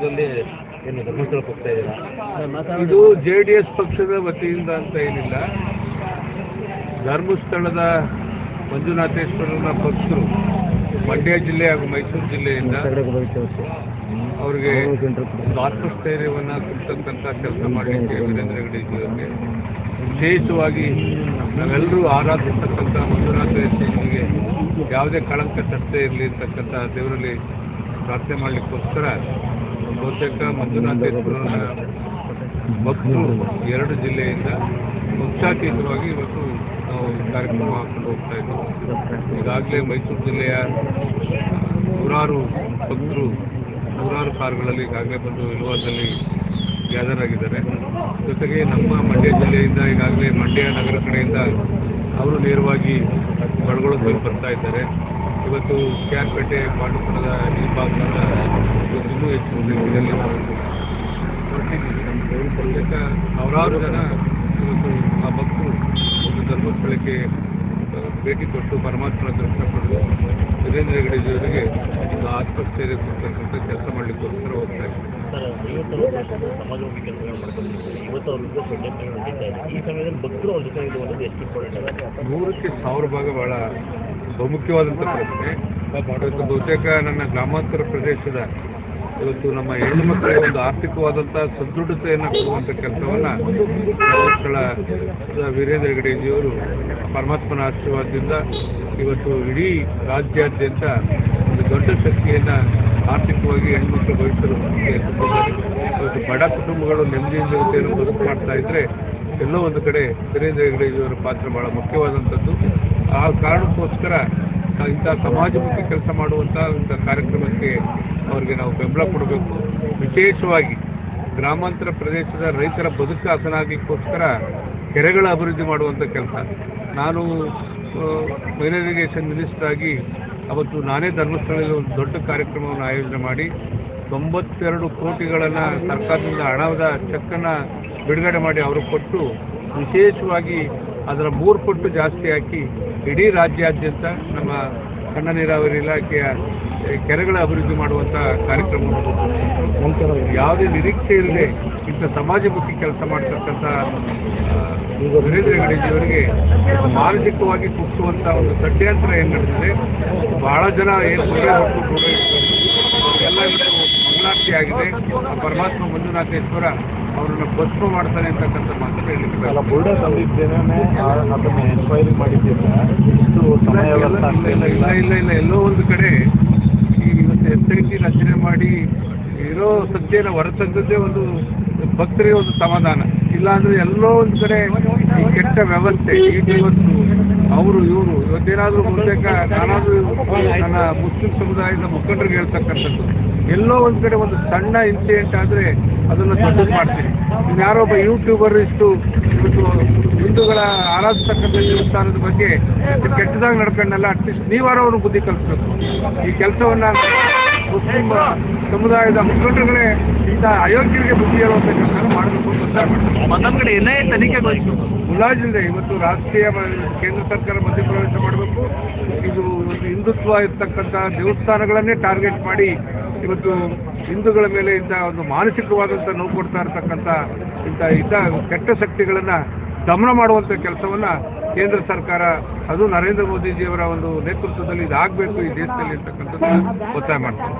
ನೇತೃತ್ವದಲ್ಲಿ ಏನು ಧರ್ಮಸ್ಥಳ ಹೋಗ್ತಾ ಇದ್ದೀರಾ? ಇದು ಜೆ ಡಿ ಎಸ್ ಪಕ್ಷದ ವತಿಯಿಂದ ಅಂತ ಏನಿಲ್ಲ. ಧರ್ಮಸ್ಥಳದ ಮಂಜುನಾಥೇಶ್ವರನ ಪಕ್ಷರು ಮಂಡ್ಯ ಜಿಲ್ಲೆ ಹಾಗೂ ಮೈಸೂರು ಜಿಲ್ಲೆಯಿಂದ ಅವರಿಗೆ ಒಂದು ಆತ್ಮಸ್ಥೈರ್ಯವನ್ನು ತುಂಬತಕ್ಕಂಥ ಕೆಲಸ ಮಾಡಲಿಕ್ಕೆ ವೀರೇಂದ್ರ ಹೆಗಡೆ ಜಿಲ್ಲೆ ವಿಶೇಷವಾಗಿ ನಾವೆಲ್ಲರೂ ಆರಾಧಿಸ್ತಕ್ಕಂಥ ಮಂಜುನಾಥೇಶ್ವರನಿಗೆ ಯಾವುದೇ ಕಳಂಕ ಚರ್ಚೆ ಇರಲಿ ಅಂತಕ್ಕಂಥ ದೇವರಲ್ಲಿ ಪ್ರಾರ್ಥನೆ ಮಾಡಲಿಕ್ಕೋಸ್ಕರ ಬಹುತೇಕ ಮಂಜುನಾಥೇಶ್ವರನ ಭಕ್ತರು ಎರಡು ಜಿಲ್ಲೆಯಿಂದ ಉತ್ಸಾಹೀತವಾಗಿ ಇವತ್ತು ನಾವು ಕಾರ್ಯಕ್ರಮ ಹಾಕೊಂಡು ಹೋಗ್ತಾ ಇದ್ದೀವಿ ಈಗಾಗಲೇ ಮೈಸೂರು ಜಿಲ್ಲೆಯ ನೂರಾರು ಭಕ್ತರು ನೂರಾರು ಕಾರುಗಳಲ್ಲಿ ಈಗಾಗಲೇ ಬಂದು ಇಳುವಾದಲ್ಲಿ ಗ್ಯಾದರ್ ಆಗಿದ್ದಾರೆ. ಜೊತೆಗೆ ನಮ್ಮ ಮಂಡ್ಯ ಜಿಲ್ಲೆಯಿಂದ ಈಗಾಗಲೇ ಮಂಡ್ಯ ನಗರ ಕಡೆಯಿಂದ ಅವರು ನೇರವಾಗಿ ಬಡಗೊಳಗೆ ಬರ್ತಾ ಇದ್ದಾರೆ. ಇವತ್ತು ಕ್ಯಾರ್ಪೇಟೆ ಪಾಂಡುಪುರದ ಭಾಗದಿಂದ ಇವತ್ತು ಇನ್ನೂ ಹೆಚ್ಚು ಇದರಲ್ಲಿ ನಾವು ಹೊರಟಿದ್ದೀವಿ ಪ್ರದೇಶ ಸಾವಿರಾರು ಜನ ಇವತ್ತು ಆ ಭಕ್ತರು ಒಂದು ಧರ್ಮಸ್ಥಳಕ್ಕೆ ಭೇಟಿ ಕೊಟ್ಟು ಪರಮಾತ್ಮನ ದರ್ಶನ ಪಡೆದು ವೀರೇಂದ್ರ ಜೊತೆಗೆ ಒಂದು ಆತ್ಮಸ್ಥೈರ್ಯ ಕೊಡ್ತಕ್ಕಂಥ ಕೆಲಸ ಮಾಡಲಿಕ್ಕೋಸ್ಕರ ಹೋಗ್ತಾ ಇದ್ದಾರೆ ನೂರಕ್ಕೆ ಸಾವಿರ ಭಾಗ ಬಹಳ ಬಹುಮುಖ್ಯವಾದಂತಹ ಪ್ರಶ್ನೆ ಇವತ್ತು ಬಹುತೇಕ ನನ್ನ ಗ್ರಾಮಾಂತರ ಪ್ರದೇಶದ ಇವತ್ತು ನಮ್ಮ ಹೆಣ್ಣು ಮಕ್ಕಳಿಗೆ ಒಂದು ಆರ್ಥಿಕವಾದಂತಹ ಸದೃಢತೆಯನ್ನ ಕೊಡುವಂತ ಕೆಲಸವನ್ನ ಮಕ್ಕಳ ವೀರೇಂದ್ರ ಹೆಗಡೆಜಿಯವರು ಪರಮಾತ್ಮನ ಆಶೀರ್ವಾದದಿಂದ ಇವತ್ತು ಇಡೀ ರಾಜ್ಯಾದ್ಯಂತ ಒಂದು ದೊಡ್ಡ ಶಕ್ತಿಯನ್ನ ಆರ್ಥಿಕವಾಗಿ ಹೆಣ್ಮಕ್ಳು ಭವಿಷ್ಯದ ಬಡ ಕುಟುಂಬಗಳು ನೆಮ್ಮದಿಯಿಂದ ಜೊತೆಯನ್ನು ಬದುಕು ಮಾಡ್ತಾ ಇದ್ರೆ ಎಲ್ಲೋ ಒಂದು ಕಡೆ ವೀರೇಂದ್ರ ಇವರ ಪಾತ್ರ ಬಹಳ ಮುಖ್ಯವಾದಂಥದ್ದು. ಆ ಕಾರಣಕ್ಕೋಸ್ಕರ ಇಂಥ ಸಮಾಜಮುಖಿ ಕೆಲಸ ಮಾಡುವಂಥ ಇಂಥ ಕಾರ್ಯಕ್ರಮಕ್ಕೆ ಅವರಿಗೆ ನಾವು ಬೆಂಬಲ ಕೊಡಬೇಕು. ವಿಶೇಷವಾಗಿ ಗ್ರಾಮಾಂತರ ಪ್ರದೇಶದ ರೈತರ ಬದುಕು ಹಸನಾಗಲಿಕ್ಕೋಸ್ಕರ ಕೆರೆಗಳ ಅಭಿವೃದ್ಧಿ ಮಾಡುವಂಥ ಕೆಲಸ. ನಾನು ಮಿನಿಸ್ಟರ್ ಆಗಿ ಅವತ್ತು ನಾನೇ ಧರ್ಮಸ್ಥಳದಲ್ಲಿ ಒಂದು ದೊಡ್ಡ ಕಾರ್ಯಕ್ರಮವನ್ನು ಆಯೋಜನೆ ಮಾಡಿ ತೊಂಬತ್ತೆರಡು ಕೋಟಿಗಳನ್ನು ಸರ್ಕಾರದಿಂದ ಹಣದ ಚೆಕ್ಕನ್ನು ಬಿಡುಗಡೆ ಮಾಡಿ ಅವರು ಕೊಟ್ಟು ವಿಶೇಷವಾಗಿ ಅದರ ಮೂರು ಪಟ್ಟು ಜಾಸ್ತಿ ಹಾಕಿ ಇಡೀ ರಾಜ್ಯಾದ್ಯಂತ ನಮ್ಮ ಸಣ್ಣ ನೀರಾವರಿ ಇಲಾಖೆಯ ಕೆರೆಗಳ ಅಭಿವೃದ್ಧಿ ಮಾಡುವಂತಹ ಕಾರ್ಯಕ್ರಮ. ಯಾವುದೇ ನಿರೀಕ್ಷೆ ಇಲ್ಲದೆ ಇಂಥ ಸಮಾಜಮುಖಿ ಕೆಲಸ ಮಾಡ್ತಕ್ಕಂಥ ವೀರೇಂದ್ರ ಗಣೇಶಿಯವರಿಗೆ ಮಾನಸಿಕವಾಗಿ ಕುಗ್ಸುವಂತ ಒಂದು ಷಡ್ಯಂತ್ರ ಏನ್ ನಡೆದಿದೆ ಬಹಳ ಜನ ಏನ್. ಎಲ್ಲ ಮಂಗಳಾರತಿ ಆಗಿದೆ. ಪರಮಾತ್ಮ ಮಂಜುನಾಥೇಶ್ವರ ಅವರನ್ನ ಭಸ್ಮ ಮಾಡ್ತಾನೆ ಅಂತಕ್ಕಂಥ ಮಾತು ಹೇಳಿದ್ದೇನೆ ಅಲ್ಲ ತಂದಿದ್ದೇನೆ ಅದನ್ನ ಎನ್ಕ್ವೈರಿ ಮಾಡಿದ್ದೇನೆ ಇಲ್ಲ ಇಲ್ಲ ಇಲ್ಲ ಇಲ್ಲ ಎಲ್ಲೋ ಒಂದು ಕಡೆ ಇವತ್ತು ಎತ್ತರಿಸಿ ರಚನೆ ಮಾಡಿ ಇರೋ ಸತ್ಯನ ಹೊರತಂದದ್ದೇ ಒಂದು ಭಕ್ತರಿಗೆ ಒಂದು ಸಮಾಧಾನ. ಇಲ್ಲಾಂದ್ರೆ ಎಲ್ಲೋ ಒಂದು ಕಡೆ ಕೆಟ್ಟ ವ್ಯವಸ್ಥೆ ಈಗ ಇವತ್ತು ಅವರು, ಇವರು, ಇವತ್ತೇನಾದ್ರೂ ಬಹುತೇಕ ನಾನಾದ್ರೂ ನನ್ನ ಮುಸ್ಲಿಂ ಸಮುದಾಯದ ಮುಖಂಡರಿಗೆ ಹೇಳ್ತಕ್ಕಂಥದ್ದು. ಎಲ್ಲೋ ಒಂದ್ ಕಡೆ ಒಂದು ಸಣ್ಣ ಇನ್ಸಿಡೆಂಟ್ ಆದ್ರೆ ಅದನ್ನ ಸಪೋರ್ಟ್ ಮಾಡ್ತೀನಿ ಯಾರೊಬ್ಬ ಒಬ್ಬ ಯೂಟ್ಯೂಬರ್ ಇಷ್ಟು ಇವತ್ತು ಹಿಂದೂಗಳ ದೇವಸ್ಥಾನದ ಬಗ್ಗೆ ಕೆಟ್ಟದಾಗ ನಡ್ಕೊಂಡಲ್ಲ ಅಟ್ಲೀಸ್ಟ್ ನೀವಾರೋ ಅವರು ಬುದ್ಧಿ ಕಲಿಸ್ಬೇಕು. ಈ ಕೆಲಸವನ್ನ ಮುಸ್ಲಿಂ ಸಮುದಾಯದ ಮುಖಂಡರುಗಳೇ ಇಂಥ ಅಯೋಗ್ಯರಿಗೆ ಬುದ್ಧಿ ಹೇಳುವಂತ ಕೆಲಸ ಮಾಡಬೇಕು ಏನೇ ಕಡೆ ಎನ್ಐಎ ತನಿಖೆ ಬೇಕು ಮುಲಾಜಿಲ್ಲದೆ ಇವತ್ತು ರಾಷ್ಟ್ರೀಯ ಕೇಂದ್ರ ಸರ್ಕಾರ ಮಧ್ಯಪ್ರವೇಶ ಮಾಡಬೇಕು. ಇದು ಹಿಂದುತ್ವ ಇರ್ತಕ್ಕಂಥ ದೇವಸ್ಥಾನಗಳನ್ನೇ ಟಾರ್ಗೆಟ್ ಮಾಡಿ ಇವತ್ತು ಹಿಂದೂಗಳ ಮೇಲೆ ಇಂಥ ಒಂದು ಮಾನಸಿಕವಾದಂಥ ನೋವು ಕೊಡ್ತಾ ಇರ್ತಕ್ಕಂಥ ಇಂಥ ಇಂಥ ಕೆಟ್ಟ ಶಕ್ತಿಗಳನ್ನ ದಮನ ಮಾಡುವಂಥ ಕೆಲಸವನ್ನ ಕೇಂದ್ರ ಸರ್ಕಾರ ಅದು ನರೇಂದ್ರ ಮೋದಿಜಿಯವರ ಒಂದು ನೇತೃತ್ವದಲ್ಲಿ ಇದಾಗಬೇಕು ಈ ದೇಶದಲ್ಲಿ ಇರ್ತಕ್ಕಂಥದ್ದು ಒತ್ತಾಯ ಮಾಡ್ತಾರೆ.